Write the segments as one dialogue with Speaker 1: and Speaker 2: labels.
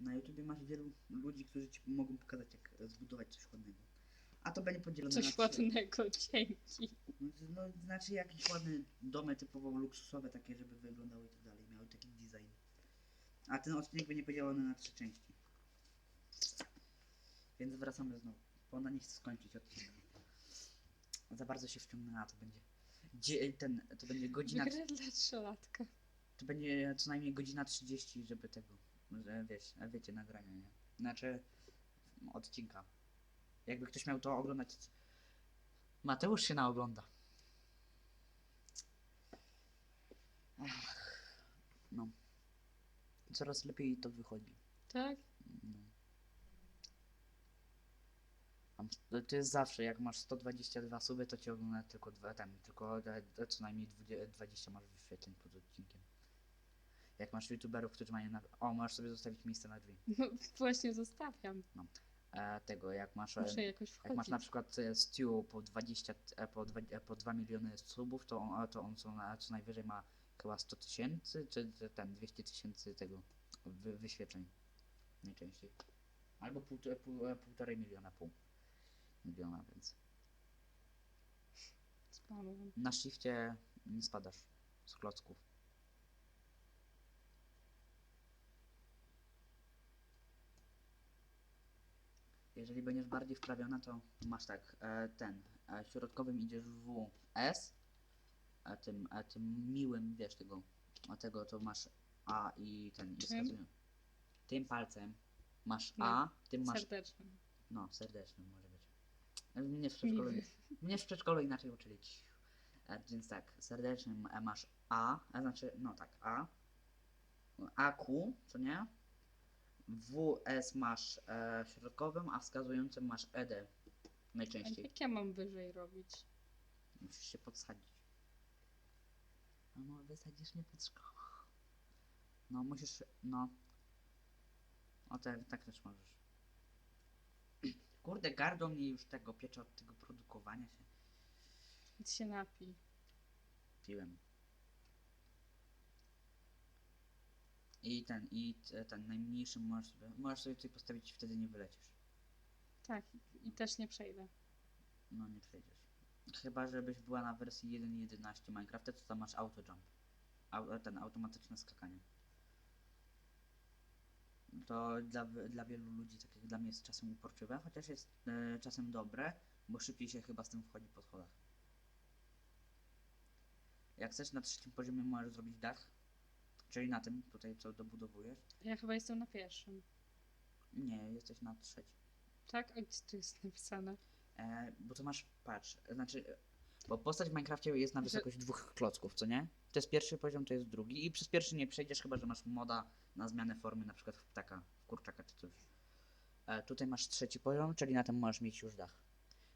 Speaker 1: Na YouTubie masz wielu ludzi, którzy ci mogą pokazać, jak zbudować coś ładnego. A to będzie podzielone na
Speaker 2: Coś
Speaker 1: trzy-
Speaker 2: ładnego, dzięki.
Speaker 1: No, no, znaczy jakieś ładne domy typowo luksusowe takie, żeby wyglądały i tak dalej, miały taki design. A ten odcinek będzie podzielony na trzy części. Więc wracamy znowu, bo ona nie chce skończyć odcinka. Za bardzo się wciągnęła, to będzie... Dzie, ten, to będzie godzina...
Speaker 2: Wygra dla trzylatka.
Speaker 1: To będzie co najmniej godzina 30, żeby tego, że wiesz, wiecie, nagrania, nie? Znaczy, odcinka. Jakby ktoś miał to oglądać. Mateusz się naogląda. Ach, no. Coraz lepiej to wychodzi.
Speaker 2: Tak?
Speaker 1: No. To to jest zawsze, jak masz 122 suby, to ci ogląda tylko dwa, ten, tylko e, e, co najmniej 20, 20 masz wyświetleń pod odcinkiem. Jak masz youtuberów, którzy mają na... O, możesz sobie zostawić miejsce na drzwi.
Speaker 2: No właśnie zostawiam.
Speaker 1: E, tego, jak masz... e,
Speaker 2: Muszę jakoś
Speaker 1: Jak masz
Speaker 2: wchodzić.
Speaker 1: na przykład e, Stew po 20, e, po, dwa, e, po 2 miliony subów, to on, to on co, na, co najwyżej ma chyba 100 tysięcy, czy, czy ten 200 tysięcy tego wy, wyświetleń najczęściej. Albo pół, pół, półtorej miliona, pół miliona, więc
Speaker 2: Spamem.
Speaker 1: na shifcie nie spadasz z klocków. Jeżeli będziesz bardziej wprawiona, to masz tak, e, ten, e, środkowym idziesz w S, a tym, a tym miłym, wiesz, tego, a tego to masz A i ten, i
Speaker 2: Czym?
Speaker 1: Tym palcem masz
Speaker 2: No,
Speaker 1: A, tym masz,
Speaker 2: Serdeczny.
Speaker 1: no, serdeczny może być. E, Mnie w przedszkolu,
Speaker 2: Miły.
Speaker 1: mnie w przedszkolu inaczej uczyli. E, Więc tak, serdecznym e, masz A, a znaczy, no tak, A, AQ, co nie? WS masz e, środkowym, a wskazującym masz ED
Speaker 2: A
Speaker 1: najczęściej.
Speaker 2: jak ja mam wyżej robić?
Speaker 1: Musisz się podsadzić. No, wysadzisz mnie pod szkołą. No, musisz, no. O, tak, tak też możesz. Kurde, gardło mnie już tego piecze od tego produkowania się.
Speaker 2: Idź się napij.
Speaker 1: Piłem. I ten, i t- ten najmniejszy możesz sobie, możesz sobie tutaj postawić i wtedy nie wylecisz.
Speaker 2: Tak, i też nie przejdę.
Speaker 1: No nie przejdziesz. Chyba, żebyś była na wersji 1.11 Minecrafta, to tam masz auto jump. Au, ten automatyczne skakanie. To dla, dla wielu ludzi, tak jak dla mnie, jest czasem uporczywe, chociaż jest e, czasem dobre, bo szybciej się chyba z tym wchodzi po schodach. Jak chcesz na trzecim poziomie możesz zrobić dach, czyli na tym tutaj co dobudowujesz.
Speaker 2: Ja chyba jestem na pierwszym.
Speaker 1: Nie, jesteś na trzecim.
Speaker 2: Tak? A gdzie tu jest napisane?
Speaker 1: E, bo to masz, patrz, znaczy, bo postać w Minecrafcie jest na wysokość dwóch klocków, co nie? To jest pierwszy poziom, to jest drugi i przez pierwszy nie przejdziesz, chyba że masz moda na zmianę formy, na przykład w ptaka, w kurczaka czy coś. E, tutaj masz trzeci poziom, czyli na tym możesz mieć już dach.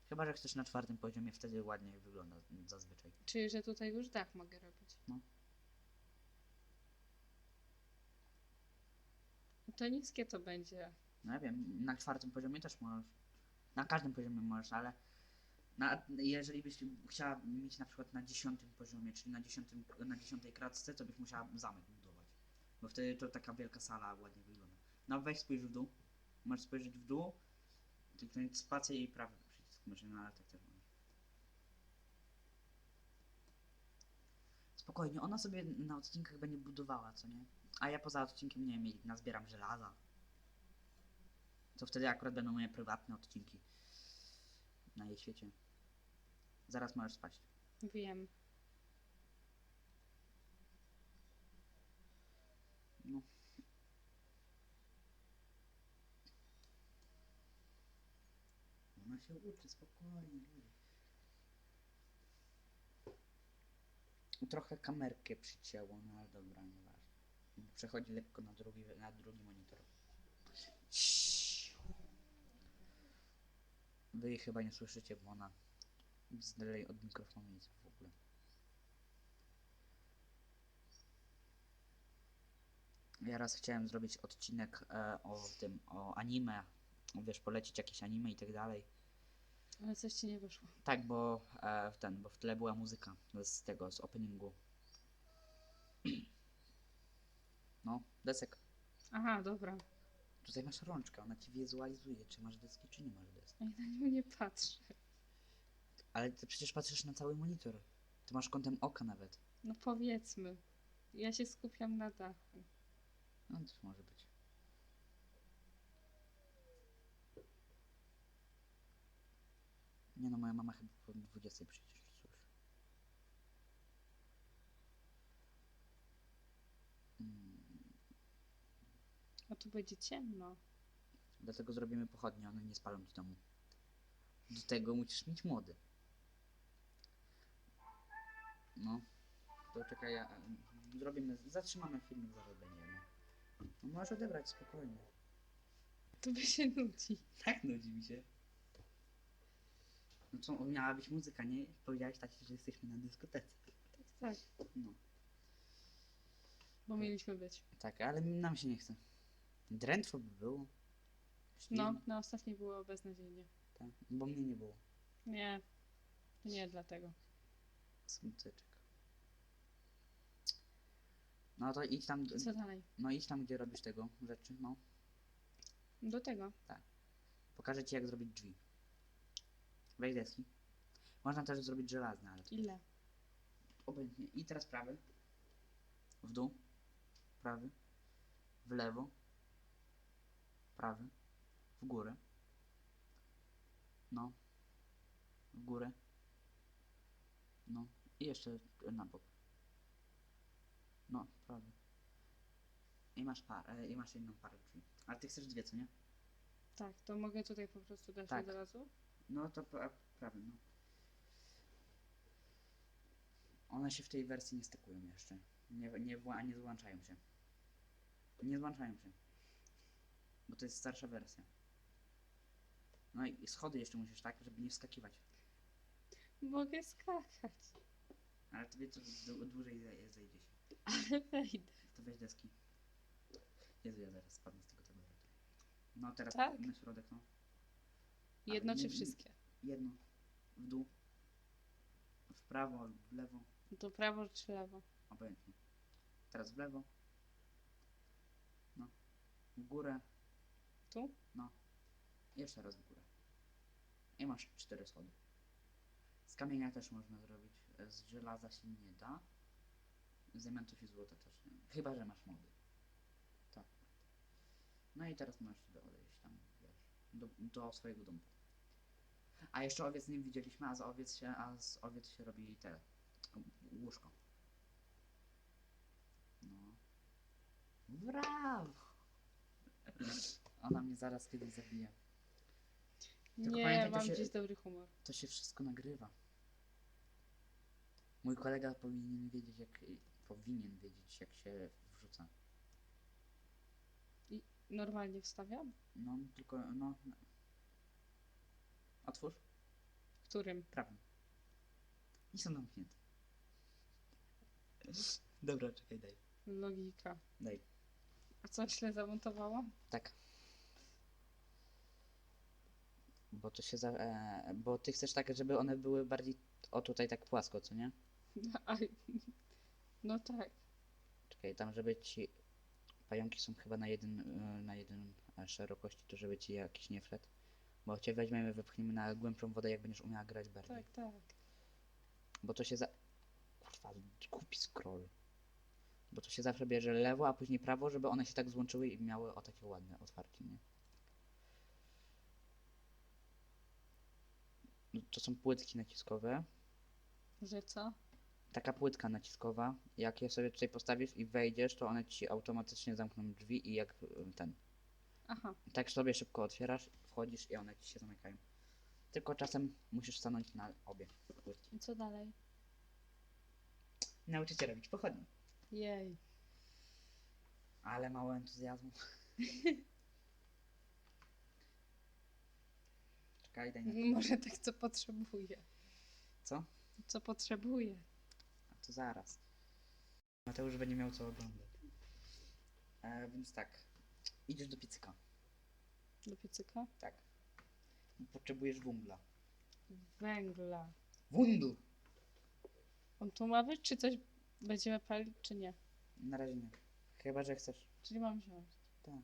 Speaker 1: Chyba, że chcesz na czwartym poziomie, wtedy ładniej wygląda zazwyczaj.
Speaker 2: Czyli, że tutaj już dach mogę robić.
Speaker 1: No.
Speaker 2: To niskie to będzie.
Speaker 1: No ja wiem, na czwartym poziomie też możesz. Na każdym poziomie możesz, ale na, jeżeli byś chciała mieć na przykład na dziesiątym poziomie, czyli na, dziesiątym, na dziesiątej kratce, to byś musiała zamek budować. Bo wtedy to taka wielka sala ładnie wygląda. No weź spójrz w dół. Możesz spojrzeć w dół, kliknąć spację i prawy przycisk myszy, no ale tak też możesz. Spokojnie, ona sobie na odcinkach będzie budowała, co nie? A ja poza odcinkiem, nie wiem, nazbieram żelaza. To wtedy akurat będą moje prywatne odcinki na jej świecie. Zaraz możesz spaść.
Speaker 2: Wiem.
Speaker 1: No. Ona się uczy, spokojnie. Trochę kamerkę przycięło, no ale dobra, nieważne. Przechodzi lekko na drugi, na drugi monitor. Wy jej chyba nie słyszycie, bo ona z delay od mikrofonu jest w ogóle. Ja raz chciałem zrobić odcinek e, o tym, o anime, wiesz, polecić jakieś anime i tak dalej.
Speaker 2: Ale coś ci nie wyszło.
Speaker 1: Tak, bo e, w ten, bo w tle była muzyka z tego, z openingu. No, desek.
Speaker 2: Aha, dobra.
Speaker 1: Tutaj masz rączkę, ona ci wizualizuje, czy masz deski, czy nie masz deski.
Speaker 2: A ja na nią nie patrzę.
Speaker 1: Ale ty przecież patrzysz na cały monitor. Ty masz kątem oka nawet.
Speaker 2: No powiedzmy. Ja się skupiam na dachu.
Speaker 1: No to może być. Nie no, moja mama chyba po 20 przecież coś. Mm,
Speaker 2: A tu będzie ciemno.
Speaker 1: dlatego zrobimy pochodnie, one nie spalą ci domu. Do tego musisz mieć młody. No. To czekaj, ja, em, zrobimy, zatrzymamy filmik, zaraz będziemy. No możesz odebrać spokojnie.
Speaker 2: Tu by się nudzi.
Speaker 1: Tak nudzi mi się. No co, miała być muzyka, nie? Powiedziałeś tak, że jesteśmy na dyskotece.
Speaker 2: Tak, tak.
Speaker 1: No.
Speaker 2: Bo mieliśmy być.
Speaker 1: Tak, ale nam się nie chce. Drętwo by było.
Speaker 2: No, na ostatniej było beznadziejnie.
Speaker 1: Tak, bo mnie nie było.
Speaker 2: Nie. Nie dlatego.
Speaker 1: Smuteczek. No to idź tam,
Speaker 2: Co dalej?
Speaker 1: no idź tam, gdzie robisz tego rzeczy, no.
Speaker 2: Do tego.
Speaker 1: Pokażę ci, jak zrobić drzwi. Weź deski. Można też zrobić żelazne, ale to
Speaker 2: Ile?
Speaker 1: Obojętnie. I teraz prawy. W dół. Prawy. W lewo. Prawy. W górę. No. W górę. No. I jeszcze na bok. No, prawy. I masz par, e, i masz jedną parę drzwi. Ale ty chcesz dwie, co nie?
Speaker 2: Tak, to mogę tutaj po prostu dać
Speaker 1: Tak.
Speaker 2: od razu?
Speaker 1: No to pra, prawy, no. One się w tej wersji nie stakują jeszcze. Nie, nie, wła- nie złączają się. Nie złączają się. Bo to jest starsza wersja. No i schody jeszcze musisz tak, żeby nie wskakiwać.
Speaker 2: Mogę skakać.
Speaker 1: Ale tobie to dłu- dłużej zej- zejdzie się.
Speaker 2: Ale wejdę.
Speaker 1: To weź deski. Jezu, ja zaraz spadnę z tego taboretu. No teraz
Speaker 2: Tak?
Speaker 1: na środek, no. Ale
Speaker 2: Jedno
Speaker 1: nie-
Speaker 2: czy
Speaker 1: nie-
Speaker 2: wszystkie?
Speaker 1: Jedno. W dół. W prawo, w lewo.
Speaker 2: To prawo czy lewo?
Speaker 1: Obojętnie. Teraz w lewo. No. W górę.
Speaker 2: Tu?
Speaker 1: Jeszcze raz w górę. I masz cztery schody. Z kamienia też można zrobić. Z żelaza się nie da. Z diamentów i złota też nie. Chyba, że masz mody. Tak. No i teraz możesz sobie odejść tam, wiesz, do, do swojego domku. A jeszcze owiec nie widzieliśmy, a z owiec się, a z owiec się robi te łóżko. No. Brawo! Ona mnie zaraz kiedyś zabije. Tylko
Speaker 2: nie,
Speaker 1: pamiętaj, to
Speaker 2: mam
Speaker 1: się-
Speaker 2: dziś dobry humor.
Speaker 1: To się wszystko nagrywa. Mój kolega powinien wiedzieć, jak powinien wiedzieć, jak się wrzuca.
Speaker 2: Normalnie wstawiam?
Speaker 1: No, tylko, no. no. Otwórz.
Speaker 2: Którym?
Speaker 1: Prawym. I są zamknięte. Dobra, czekaj, daj.
Speaker 2: Logika.
Speaker 1: Daj.
Speaker 2: A co źle zamontowałam?
Speaker 1: Tak. Bo to się za... E, bo ty chcesz tak, żeby one były bardziej o tutaj tak płasko, co nie?
Speaker 2: A, no tak.
Speaker 1: Czekaj, tam żeby ci pająki są chyba na jeden, na jeden szerokości, to żeby ci jakiś nie flet. Bo cię weźmiemy, wypchniemy na głębszą wodę, jak będziesz umiała grać bardziej.
Speaker 2: Tak, tak.
Speaker 1: Bo to się za... Kurwa, głupi scroll. Bo to się zawsze bierze lewo, a później prawo, żeby one się tak złączyły i miały o takie ładne otwarcie, nie? No, to są płytki naciskowe.
Speaker 2: Że co?
Speaker 1: Taka płytka naciskowa, jak je sobie tutaj postawisz i wejdziesz, to one ci automatycznie zamkną drzwi i jak y, ten.
Speaker 2: Aha.
Speaker 1: Tak sobie szybko otwierasz, wchodzisz i one ci się zamykają. Tylko czasem musisz stanąć na obie płytki.
Speaker 2: I co dalej?
Speaker 1: Nauczyć się robić pochodnie.
Speaker 2: Jej.
Speaker 1: Ale mało entuzjazmu. Czekaj, daj na...
Speaker 2: Może tak, co potrzebuję.
Speaker 1: Co?
Speaker 2: Co potrzebuję.
Speaker 1: A to zaraz. Mateusz będzie miał co oglądać. E, więc tak. Idziesz do piecyka.
Speaker 2: Do piecyka?
Speaker 1: Tak. Potrzebujesz węgla.
Speaker 2: Węgla.
Speaker 1: Wundl!
Speaker 2: On tu ma być, czy coś będziemy palić, czy nie?
Speaker 1: Na razie nie. Chyba, że chcesz.
Speaker 2: Czyli mam wziąć.
Speaker 1: Tak.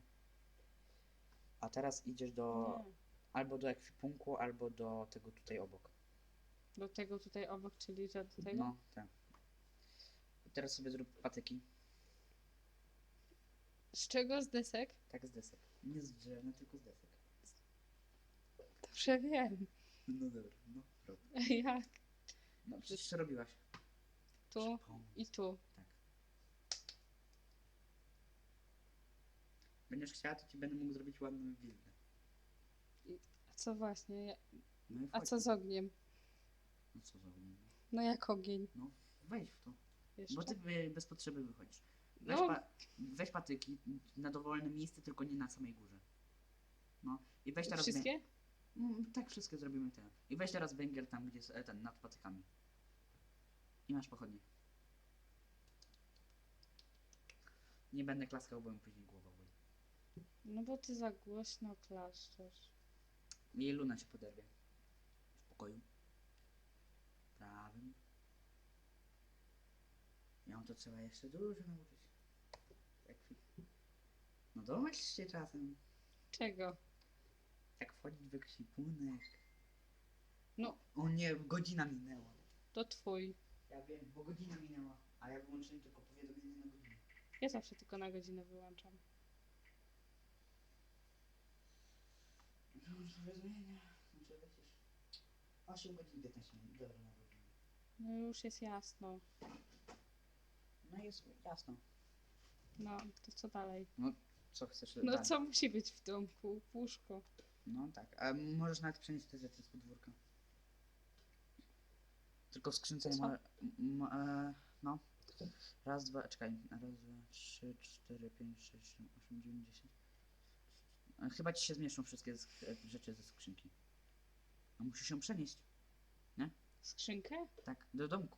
Speaker 1: A teraz idziesz do
Speaker 2: Nie.
Speaker 1: Albo do ekwipunku, albo do tego tutaj obok.
Speaker 2: Do tego tutaj obok, czyli że do tego?
Speaker 1: No, tak. Teraz sobie zrób patyki.
Speaker 2: Z czego? Z desek?
Speaker 1: Tak z desek. Nie z drewna, tylko z desek.
Speaker 2: Dobrze wiem.
Speaker 1: No dobra, no rób.
Speaker 2: Jak?
Speaker 1: No przecież robiłaś.
Speaker 2: Tu
Speaker 1: Przypomnij.
Speaker 2: i tu.
Speaker 1: Tak. Będziesz chciała, to ci będę mógł zrobić ładną willę.
Speaker 2: A co właśnie? Ja-
Speaker 1: No i
Speaker 2: A
Speaker 1: wchodź.
Speaker 2: co z ogniem?
Speaker 1: No co za ogólnie?
Speaker 2: No jak ogień?
Speaker 1: No wejdź w to. Bo ty wy- bez potrzeby wychodzisz. Weź,
Speaker 2: No.
Speaker 1: pa, weź patyki na dowolne miejsce, tylko nie na samej górze. No i weź teraz... wę-
Speaker 2: Wszystkie?
Speaker 1: Mm, tak, wszystkie zrobimy tyle. I weź teraz węgiel tam, gdzie jest e, ten, nad patykami. I masz pochodnie. Nie będę klaskał, bo mi później głowa boli.
Speaker 2: No bo ty za głośno klaszczesz.
Speaker 1: I Luna się poderwie. W pokoju. Prawym. Ją to trzeba jeszcze dużo nauczyć. Jak... No domyśl się czasem.
Speaker 2: Czego?
Speaker 1: Jak wchodzić w ekwipunek.
Speaker 2: No.
Speaker 1: O nie, godzina minęła.
Speaker 2: To twój.
Speaker 1: Ja wiem, bo godzina minęła, a ja wyłączyłem tylko powiadomienie na godzinę.
Speaker 2: Ja zawsze tylko na godzinę wyłączam.
Speaker 1: Wyłącz powiadomienia. Muszę lecieć. 8 godzin 15 minut, dobra na godzinę.
Speaker 2: No już jest jasno.
Speaker 1: No jest jasno.
Speaker 2: No, to co dalej?
Speaker 1: Co chcesz
Speaker 2: No
Speaker 1: dalej?
Speaker 2: co musi być w domku? Łóżko.
Speaker 1: No tak, a możesz nawet przenieść te rzeczy z podwórka. Tylko w skrzynce nie
Speaker 2: Co?
Speaker 1: ma... m- e, no. Raz, dwa, czekaj. Raz, dwa, trzy, cztery, pięć, sześć, siedem, osiem, dziewięć, dziesięć. Chyba ci się zmieszczą wszystkie rzeczy ze skrzynki. A musisz ją przenieść,
Speaker 2: Skrzynkę?
Speaker 1: tak, do domku.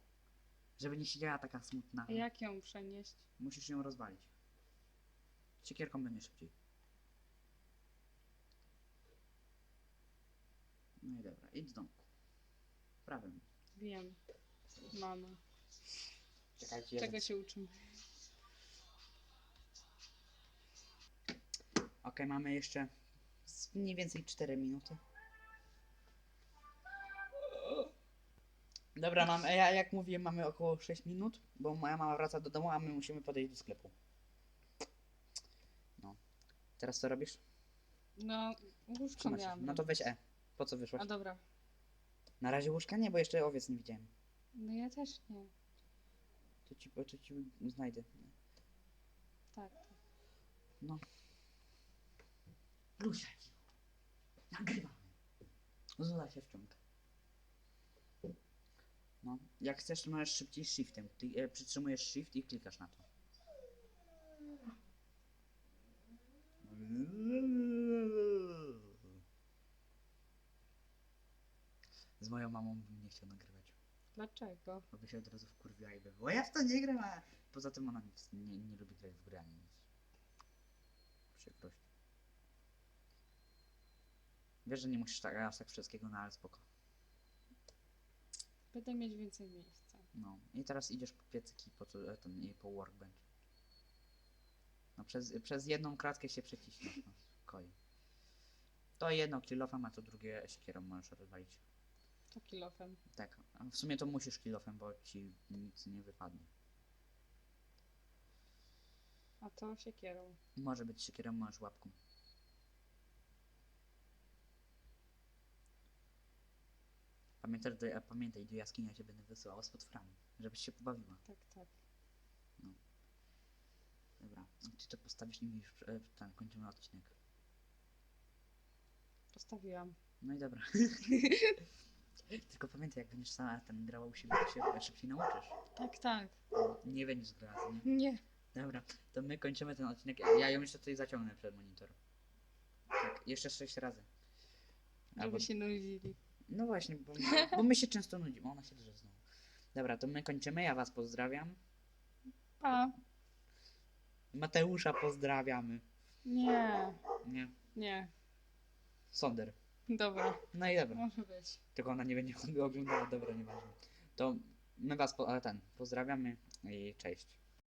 Speaker 1: Żeby nie siedziała taka smutna.
Speaker 2: A jak ją przenieść?
Speaker 1: Musisz ją rozwalić. Siekierką będzie szybciej. No i dobra, idź z domku. Prawym.
Speaker 2: Wiem. Mama.
Speaker 1: Czekajcie,
Speaker 2: Czego się uczymy?
Speaker 1: Okej, mamy jeszcze mniej więcej 4 minuty. Dobra, mam, ja jak mówiłem, mamy około 6 minut, bo moja mama wraca do domu, a my musimy podejść do sklepu. No. Teraz co robisz?
Speaker 2: No, łóżko
Speaker 1: się.
Speaker 2: miałam.
Speaker 1: No to weź E. Po co wyszłaś?
Speaker 2: A dobra.
Speaker 1: Na razie łóżka nie, bo jeszcze owiec nie widziałem.
Speaker 2: No ja też nie.
Speaker 1: To ci, to ci znajdę.
Speaker 2: Tak.
Speaker 1: No. Lusia, nagrywamy. Zula się wciąga. No, jak chcesz, to możesz szybciej shiftem. Ty e, przytrzymujesz shift i klikasz na to. Z moją mamą bym nie chciał nagrywać.
Speaker 2: Dlaczego?
Speaker 1: Bo by się od razu wkurwiła i by było, ja w to nie gram, a poza tym ona nic, nie, nie lubi grać w gry ani nic. Przykrość. Wiesz, że nie musisz tak, aż tak wszystkiego, no ale spoko.
Speaker 2: Będę mieć więcej miejsca.
Speaker 1: No i teraz idziesz po piecyki, po, co- e, ten, i po workbench. No przez, przez jedną kratkę się przeciśniesz, no. Koi. To jedno kilofem, a to drugie siekierą możesz rozwalić.
Speaker 2: To kilofem.
Speaker 1: Tak, a w sumie to musisz kilofem, bo ci nic nie wypadnie.
Speaker 2: A to siekierą.
Speaker 1: Może być siekierą, możesz łapką. Pamiętaj, do, a pamiętaj, do jaskini ja cię będę wysyłała z potworami, żebyś się pobawiła.
Speaker 2: Tak, tak.
Speaker 1: Dobra, ty to postawisz mi już e, ten, kończymy odcinek.
Speaker 2: Postawiłam.
Speaker 1: No i dobra. Tylko pamiętaj, jak będziesz sama ten grała u siebie, to się szybciej nauczysz.
Speaker 2: Tak, tak.
Speaker 1: Nie będziesz grała, nie?
Speaker 2: Nie.
Speaker 1: Dobra, to my kończymy ten odcinek. Ja ją jeszcze tutaj zaciągnę przed monitor. Tak, jeszcze sześć razy.
Speaker 2: Żeby
Speaker 1: Albo-
Speaker 2: się nudzili.
Speaker 1: No właśnie, bo, bo my się często nudzimy. Ona się drze znowu. Dobra, to my kończymy. Ja was pozdrawiam.
Speaker 2: Pa.
Speaker 1: Mateusza pozdrawiamy.
Speaker 2: Nie.
Speaker 1: Nie.
Speaker 2: Nie.
Speaker 1: Sonder.
Speaker 2: Dobra.
Speaker 1: No i dobra.
Speaker 2: Może być.
Speaker 1: Tylko ona nie będzie oglądała. Dobra, nieważne. To my was po, ale ten, pozdrawiamy i cześć.